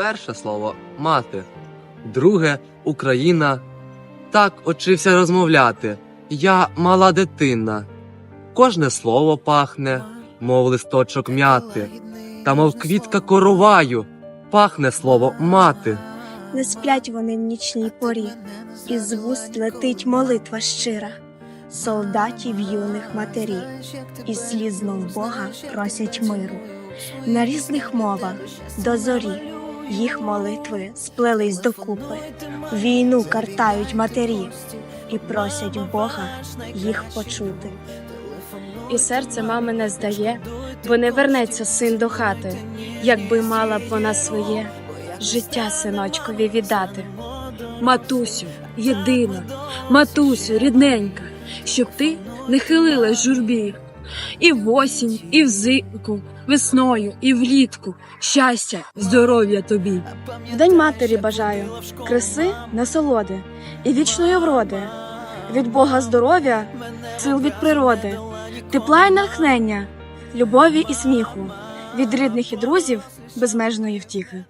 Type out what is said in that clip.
Перше слово мати, друге Україна. Так очився розмовляти. Я мала дитина. Кожне слово пахне, мов листочок м'яти, та мов квітка короваю, пахне слово мати. Не сплять вони в нічній порі, із вуст летить молитва щира, солдатів юних матері, і слізно в Бога просять миру. На різних мовах до зорі їх молитви сплелись докупи, війну картають матері і просять Бога їх почути. І серце мами не здає, бо не вернеться син до хати, якби мала б вона своє життя синочкові віддати. Матусю, єдина, матусю, рідненька, щоб ти не хилилась журбі. І в осінь, і взимку, весною, і влітку щастя, здоров'я тобі. В день матері бажаю краси, насолоди і вічної вроди, від Бога здоров'я, сил від природи, тепла і натхнення, любові і сміху, від рідних і друзів безмежної втіхи.